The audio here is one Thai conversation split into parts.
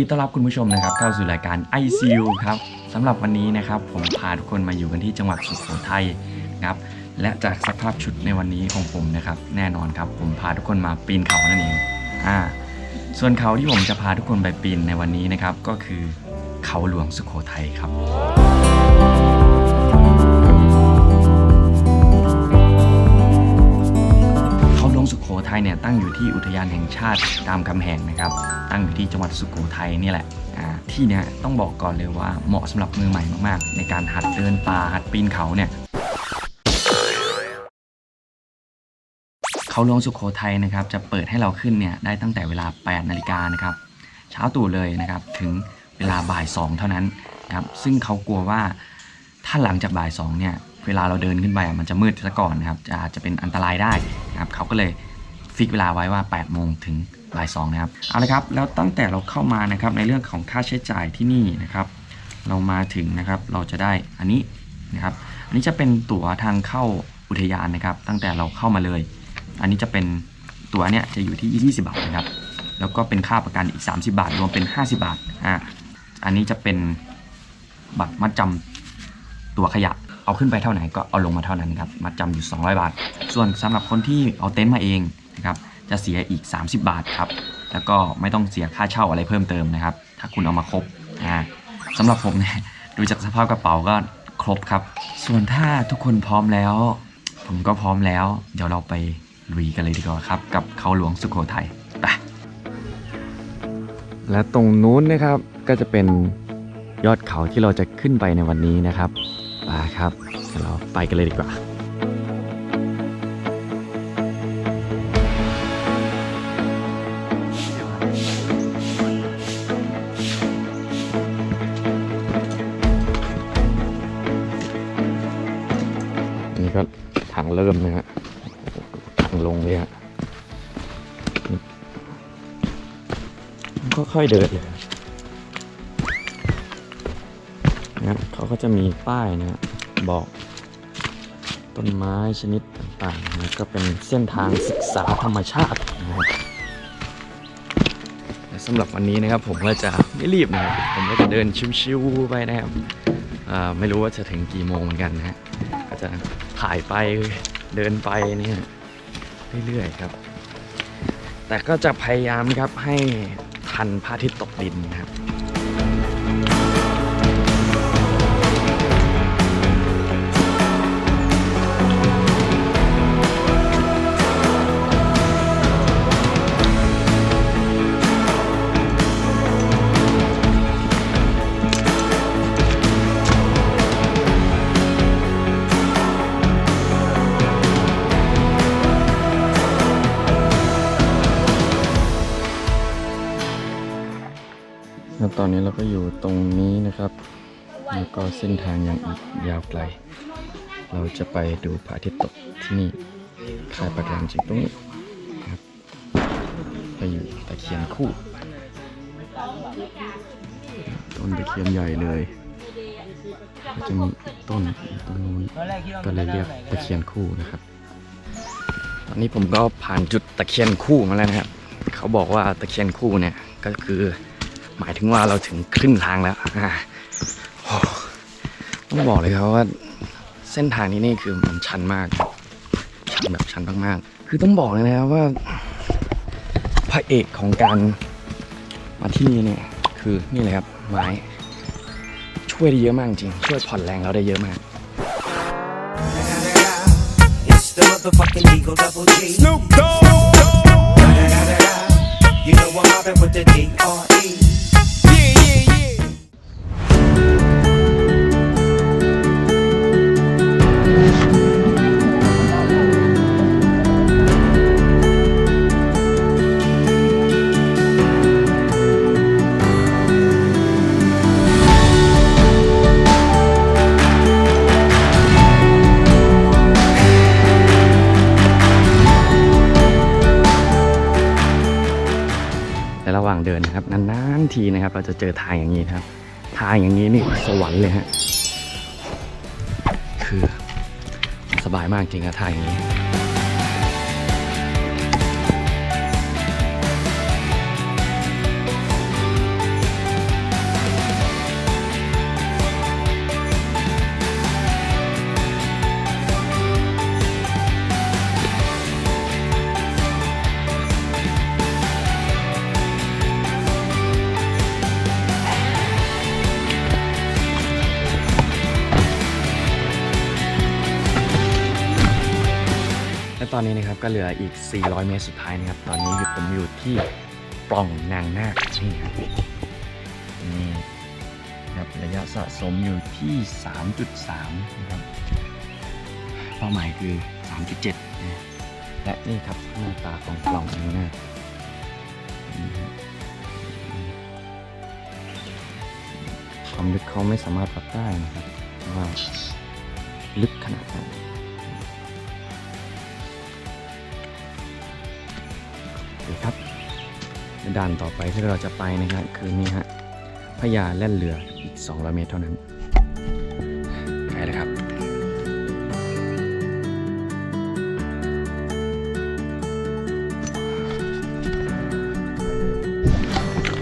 ยินดีต้อนรับคุณผู้ชมนะครับเข้าสู่รายการ ICU ครับสำหรับวันนี้นะครับผมพาทุกคนมาอยู่กันที่จังหวัดสุโขทัยนะครับและจากสภาพชุดในวันนี้ของผมนะครับ แน่นอนครับ ผมพาทุกคนมาปีนเขานั่นเองอ่าส่วนเขาที่ผมจะพาทุกคนไปปีนในวันนี้นะครับ ก็คือเขาหลวงสุโขทัยครับ โขทัยเนี่ยตั้งอยู่ที่อุทยานแห่งชาติรามคำแหงนะครับ ตั้งอยู่ที่จังหวัดสุโขทัยนี่แหละที่เนี้ยต้องบอกก่อนเลยว่าเหมาะสำหรับมือใหม่มากๆ ในการหัดเดินป่าหัดปีนเขาเนี่ยเขาหลวงสุโขทัยนะครับจะเปิดให้เราขึ้นเนี่ยได้ตั้งแต่เวลา 8 นาฬิกานะครับเช้าตู่เลยนะครับถึงเวลาบ่าย 2 เท่านั้นนะครับซึ่งเขากลัวว่าถ้าหลังจากบ่าย2เนี่ยเวลาเราเดินขึ้นไปมันจะมืดซะก่อนนะครับจะอาจจะเป็นอันตรายได้นะครับเขาก็เลย ฟิกเวลาไว้ว่า 8 โมงถึงบ่าย2นะครับเอาละครับแล้วตั้งแต่เราเข้ามานะครับในเรื่องของค่าใช้จ่ายที่นี่นะครับ เรามาถึงนะครับเราจะได้อันนี้นะครับ อันนี้จะเป็นตั๋วทางเข้าอุทยานนะครับ ตั้งแต่เราเข้ามาเลย อันนี้จะเป็นตั๋วเนี่ยจะอยู่ที่ 20 บาทนะครับ แล้วก็เป็นค่าประกันอีก 30 บาท รวมเป็น 50 บาทอ่าอันนี้จะเป็นบัตรมัดจำตั๋วขยะเอาขึ้นไปเท่าไหร่ก็เอาลงมาเท่านั้นครับมัดจำอยู่ 200 บาท ส่วนสำหรับคนที่เอาเต็นท์มาเอง นะครับจะเสียอีก 30 บาทครับแล้วก็ไม่ต้องเสียค่าเช่าอะไรเพิ่มเติมนะครับ ถ้าคุณเอามาครบอ่าสำหรับผมเนี่ยดูจากสภาพกระเป๋าก็ครบครับ ส่วนถ้าทุกคนพร้อมแล้ว ผมก็พร้อมแล้ว เดี๋ยวเราไปลุยกันเลยดีกว่าครับ กับเขาหลวงสุโขทัยไปและตรงนู้นนะครับก็จะเป็นยอดเขาที่เราจะขึ้นไปในวันนี้นะครับไปครับเดี๋ยวเราไปกันเลยดีกว่า เริ่มนะฮะทางลงเลยฮะก็ค่อยเดินเลยนะครับเขาก็จะมีป้ายนะฮะบอกต้นไม้ชนิดต่างๆนะก็เป็นเส้นทางศึกษาธรรมชาตินะครับและสำหรับวันนี้นะครับผมก็จะไม่รีบนะครับผมก็จะเดินชิวๆไปนะครับไม่รู้ว่าจะถึงกี่โมงเหมือนกันนะฮะ จะถ่ายไปเดินไปเนี่ยเรื่อยๆครับ แต่ก็จะพยายามครับให้ทันพระอาทิตย์ตกดินนะครับ นนี้เราก็อยู่ตรงนี้นะครับ แล้วก็เส้นทางยังอีกยาวไกล เราจะไปดูพระอาทิตย์ตกที่นี่ค่ายปากแรจริงตรงนี้นะครับไปอยู่ตะเคียนคู่ ต้นตะเคียนใหญ่เลยก็จะมีต้นต้นนู้นก็เลยเรียกตะเคียนคู่นะครับ ตอนนี้ผมก็ผ่านจุดตะเคียนคู่มาแล้วนะครับ เขาบอกว่าตะเคียนคู่เนี่ยก็คือ หมายถึงว่าเราถึงครึ่งทางแล้วต้องบอกเลยครับว่า เส้นทางนี้นี่คือมันชันมาก ชันแบบชันมากๆ คือต้องบอกเลยนะครับว่า พระเอกของการมาที่นี่เนี่ยคือนี่เลยครับไม้ช่วยได้เยอะมากจริง ช่วยผ่อนแรงเราได้เยอะมาก the motherfucking Eagle Double G. Snoop Dogg. You know I'm mobbing with the DR. จะเจอทางอย่างนี้นะครับ ทางอย่างนี้นี่สวรรค์เลยฮะ คือสบายมากจริงอะทางอย่างนี้ และตอนนี้นะครับก็เหลืออีก 400 เมตรสุดท้ายนะครับ ตอนนี้ผมอยู่ที่ปล่องนางนาคนี่ครับนี่ครับระยะสะสมอยู่ที่ 3.3 นะครับเป้าหมายคือ 3.7นะและนี่ครับหน้าตาของปล่องนางนาคความลึกเขาไม่สามารถวัดได้นะครับว่าลึกขนาดไหน คครับด่านต่อไปที่เราจะไปนะครับคือนี่ฮะพญาแล่นเรืออีก 200 เมตรเท่านั้นใกล้แล้วครับ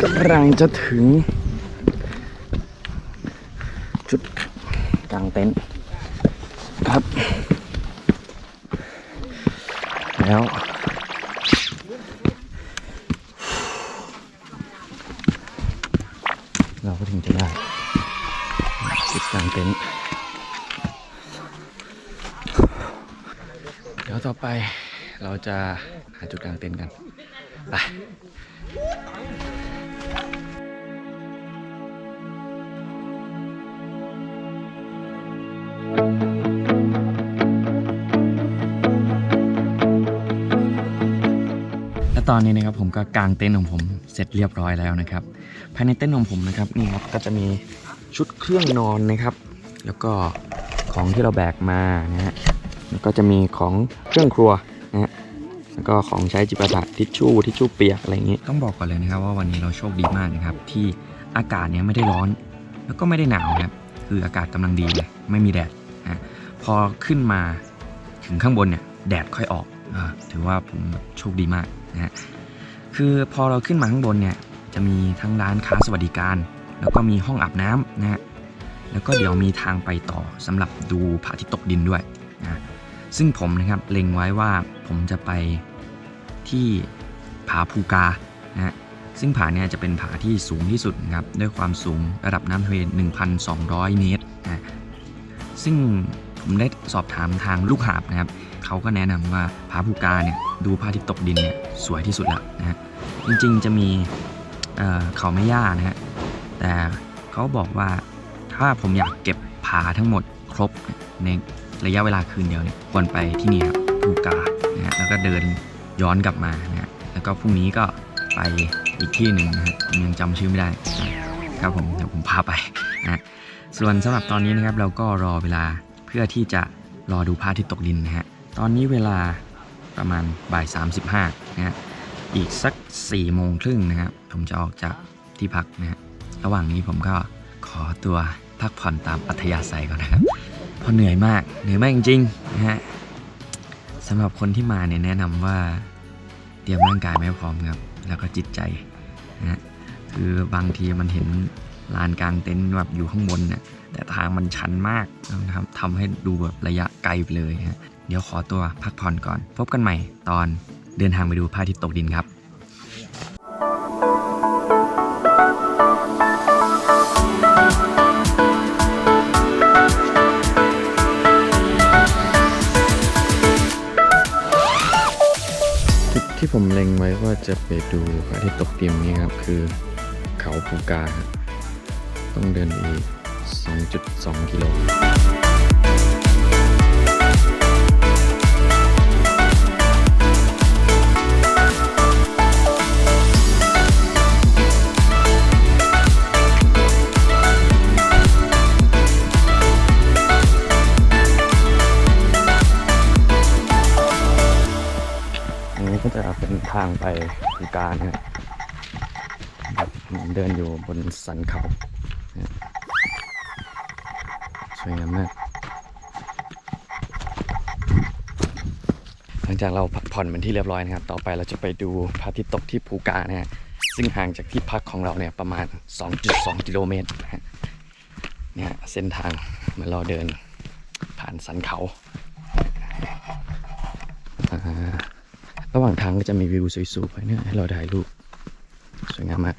กำลังจะถึง จุดกลางเต็นท์ครับ แล้ว เราก็ถึงจะได้จุดกลางเต็นท์เดี๋ยวต่อไปเราจะหาจุดกลางเต็นท์กัน ไป ตอนนี้นะครับผมก็กางเต็นท์ของผมเสร็จเรียบร้อยแล้วนะครับ ภายในเต็นท์ของผมนะครับนี่ครับก็จะมีชุดเครื่องนอนนะครับ แล้วก็ของที่เราแบกมานะฮะแล้วก็จะมีของเครื่องครัวนะฮะแล้วก็ของใช้จิปาถะทิชชู่ทิชชู่เปียกอะไรอย่างนี้ต้องบอกก่อนเลยนะครับ ว่าวันนี้เราโชคดีมากนะครับ ที่อากาศเนี้ยไม่ได้ร้อน แล้วก็ไม่ได้หนาวนะครับคืออากาศกำลังดีเลยไม่มีแดดนะพอขึ้นมาถึงข้างบนเนี่ยแดดค่อยออกอาถือว่าผมโชคดีมาก นะคือพอเราขึ้นมาข้างบนเนี่ยจะมีทั้งร้านค้าสวัสดิการ แล้วก็มีห้องอาบน้ำนะฮะแล้วก็เดี๋ยวมีทางไปต่อสำหรับดูพระอาทิตย์ตกดินด้วยนะซึ่งผมนะครับเล็งไว้ว่าผมจะไปที่ผาภูกานะฮะซึ่งผาเนี่ยจะเป็นผาที่สูงที่สุดนะครับด้วยความสูงระดับน้ำทะเล1,200 เมตรนะซึ่งผมได้สอบถามทางลูกหาบนะครับเขาก็แนะนำว่าผาภูกาเนี่ยดูพระอาทิตย์ตกดินเนี่ย สวยที่สุดล้วนะฮะจริงๆจะมีเเขาไม่ย่านะฮะแต่เขาบอกว่าถ้าผมอยากเก็บผาทั้งหมดครบในระยะเวลาคืนเดียวเนี่ยควรไปที่นี่ครับภูกานะฮะแล้วก็เดินย้อนกลับมานะฮะแล้วก็พรุ่งนี้ก็ไปอีกที่หนึ่งนะฮะผมยังจำชื่อไม่ได้ครับผมเดี๋ยวผมพาไปนะฮะส่วนสำหรับตอนนี้นะครับเราก็รอเวลาเพื่อที่จะรอดูพระอาทิตย์ตกดินนะฮะตอนนี้เวลา ประมาณบ่าย35นะฮะอีกสัก4ี่โมงครึ่งนะครับผมจะออกจากที่พักนะฮะระหว่างนี้ผมก็ขอตัวพักผ่อนตามอัธยาศัยก่อนนะครับเพราะเหนื่อยมากเหนื่อยมากจริงๆนะฮะสำหรับคนที่มาเนี่ยแนะนำว่าเตรียมร่างกายไม่พร้อมครับ แล้วก็จิตใจนะฮะคือบางทีมันเห็นลานกลางเต็นท์แบบอยู่ข้างบนเนี่ยแต่ทางมันชันมากนะครับทำให้ดูแบบระยะไกลไปเลยฮะ เดี๋ยวขอตัวพักผ่อนก่อน พบกันใหม่ตอนเดินทางไปดูพระอาทิตย์ตกดินครับที่ผมเล็งไว้ว่าจะไปดูพระอาทิตย์ตกดินนี่ครับ คือเขาภูการับต้องเดินอีก 2.2 กิโล นะครับแบบเหมือนเดินอยู่บนสันเขา สวยงามมาก หลังจากเราพักผ่อนเป็นที่เรียบร้อยนะครับ ต่อไปเราจะไปดูพระอาทิตย์ตกที่ภูกานะฮะ ซึ่งห่างจากที่พักของเราเนี่ยประมาณ 2.2 กิโลเมตรนะฮะ เนี่ยเส้นทางเมือเราเดินผ่านสันเขา อ่า ระหว่างทางก็จะมีวิวสวยๆเนี่ยให้เราถ่ายรูปสวยงามมาก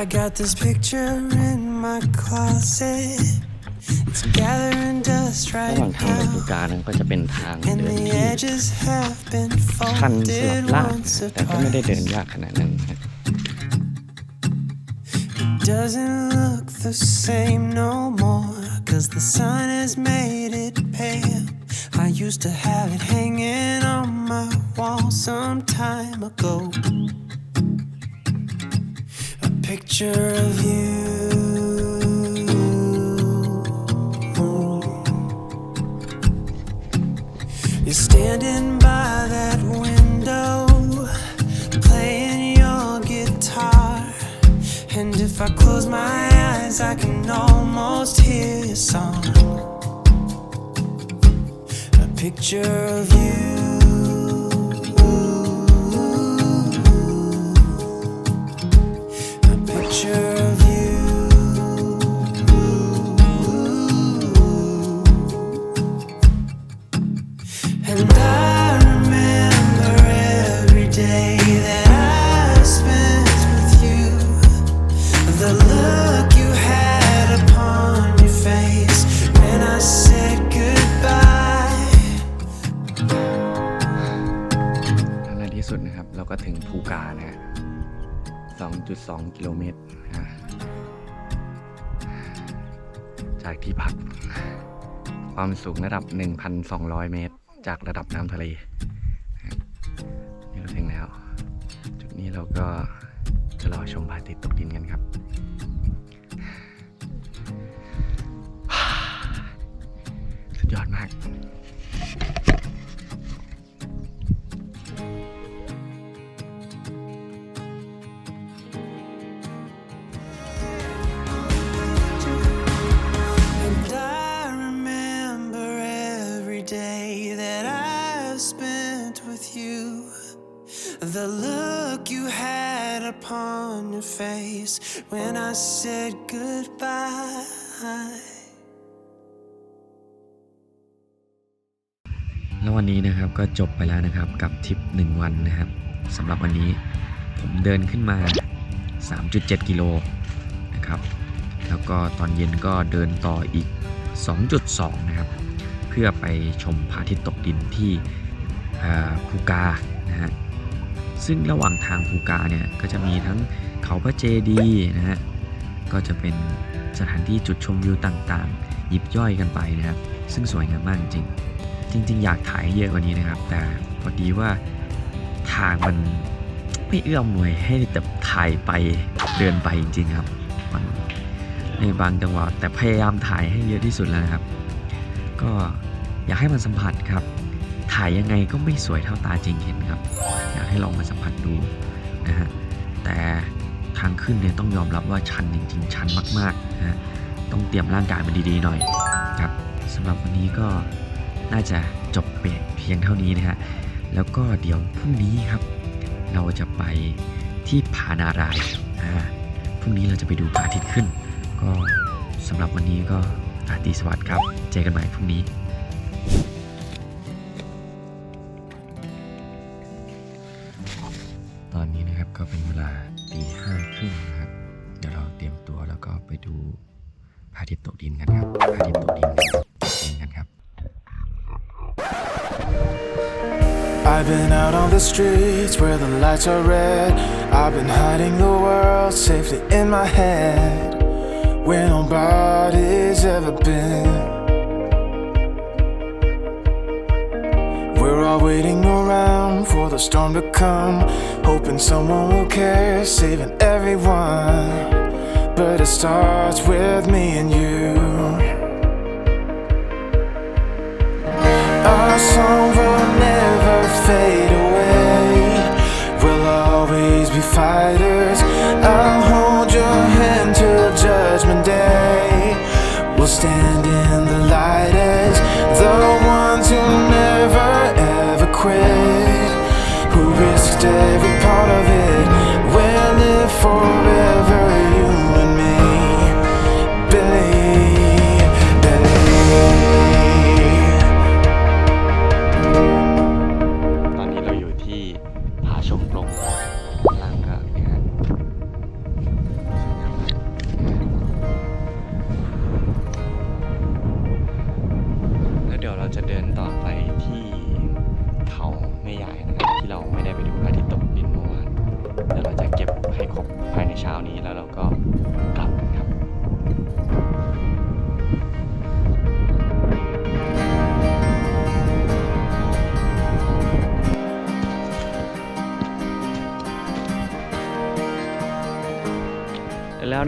I got this picture in my closet. It's gathering dust ระ right หว่างทางไปภู now. กานั้นก็จะเป็นทาง And เดิน the ที่ edges have been ชันสลับ folded ลาด once แต่ก็ไม่ได้เดิน apart. ยากขนาดนั้นนะ Doesn't look the same no more. Cause the sun has made it pale. Used to have it hanging on my wall some time ago. A picture of you. You're standing by that window, playing your guitar. And if I close my eyes, I can almost hear your song. Picture of you. 2.2กิโลเมตร จากที่พัก ความสูงระดับ 1,200 เมตร จากระดับน้ำทะเลนี่เราถึงแล้ว จุดนี้เราก็จะรอชมพระอาทิตย์ตกดินกันครับสุดยอดมาก when I said goodbye. แล้ววันนี้นะครับก็จบไปแล้วนะครับกับทริป 1 วันนะครับสำหรับวันนี้ผมเดินขึ้นมา 3.7 กิโลนะครับ แล้วก็ตอนเย็นก็เดินต่ออีก 2.2 นะครับ เพื่อไปชมพระอาทิตย์ตกดินที่ภูกานะฮะซึ่งระหว่างทางภูกาเนี่ยก็จะมีทั้ง เขาพระเจดีนะฮะก็จะเป็นสถานที่จุดชมวิวต่างๆ หยิบย่อยกันไปนะครับ ซึ่งสวยงามมากจริงจริง ๆ อยากถ่ายให้เยอะกว่านี้นะครับ แต่พอดีว่าทางมันไม่เอื้อมหน่วยให้แต่ถ่ายไปเดินไปจริง ๆ ครับมันในบางจังหวะแต่พยายามถ่ายให้เยอะที่สุดแล้วนะครับ ก็อยากให้มันสัมผัสครับ ถ่ายยังไงก็ไม่สวยเท่าตาจริงเห็นครับ อยากให้ลองมาสัมผัสดูนะฮะแต่ ทางขึ้นเนี่ยต้องยอมรับว่าชันจริงๆ ชันมากๆนะฮะต้องเตรียมร่างกายมันดีๆหน่อยครับสำหรับวันนี้ก็น่าจะจบเพียงเท่านี้นะฮะแล้วก็เดี๋ยวพรุ่งนี้ครับ เราจะไปที่ผานารายณ์อ่าพรุ่งนี้เราจะไปดูพระอาทิตย์ขึ้น ก็สำหรับวันนี้ก็ราตรีสวัสดิ์ครับ เจอกันใหม่พรุ่งนี้ตอนนี้นะครับก็เป็นเวลา ตีห้าครึ่งนะครับ เดี๋ยวเราเตรียมตัวแล้วก็ไปดูพระอาทิตย์ตกดินกันครับพระอาทิตย์ตกดินตกดินกันครับ I've been out on the streets where the lights are red. I've been hiding the world safely in my head where nobody's ever been. We're all waiting around for the storm to come, hoping someone will care, saving everyone. But it starts with me and you. Our song will never fade away. We'll always be fighters. I'll hold your hand till Judgment Day. We'll stand in the ever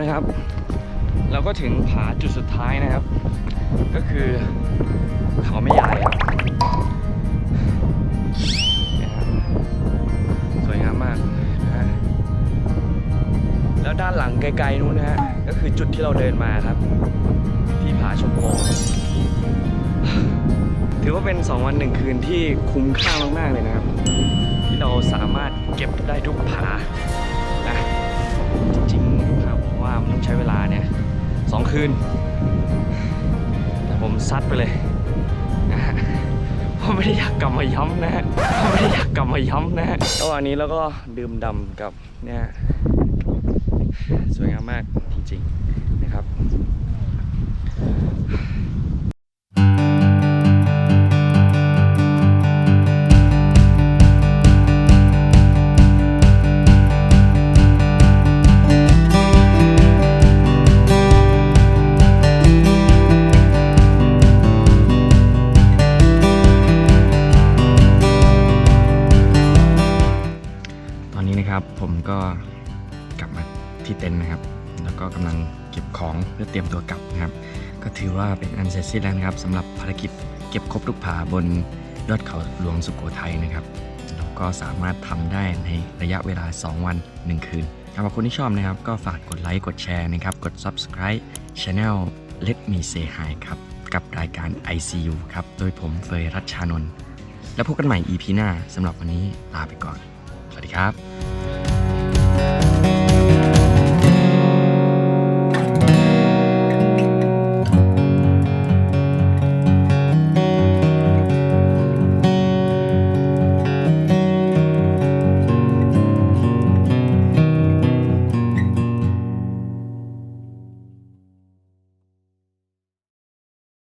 นะครับ เราก็ถึงผาจุดสุดท้ายนะครับ ก็คือเขาไม่ใหญ่ครับสวยงามมากนะฮะแล้วด้านหลังไกลๆนู้นนะฮะก็คือจุดที่เราเดินมาครับ ที่ผาชมโกถือว่าเป็น 2 วัน1คืนที่คุ้มค่ามากๆเลยนะครับ ที่เราสามารถเก็บได้ทุกผานะจริง มันต้องใช้เวลาเนี่ยสองคืน แต่ผมซัดไปเลยนะฮะเพราะไม่ได้อยากกลับมาย้ำนะฮะเพราะไม่ได้อยากกลับมาย้ำนะฮะระหว่างนี้แล้วก็ดื่มดำกับเนี่ยสวยงามมากจริงๆ เป็นอันเสร็จสิ้นแล้วนะครับสำหรับภารกิจเก็บครบทุกผาบนยอดเขาหลวงสุโขทัยนะครับเราก็สามารถทำได้ในระยะเวลา 2 วัน 1 คืนสำหรับคนที่ชอบนะครับ ก็ฝากกดไลค์กดแชร์นะครับ กด subscribe channel Let Me Say Hi ครับ กับรายการ ICU ครับ โดยผมเฟยรัชชานนท์แล้วพบกันใหม่ EP หน้าสำหรับวันนี้ลาไปก่อน สวัสดีครับ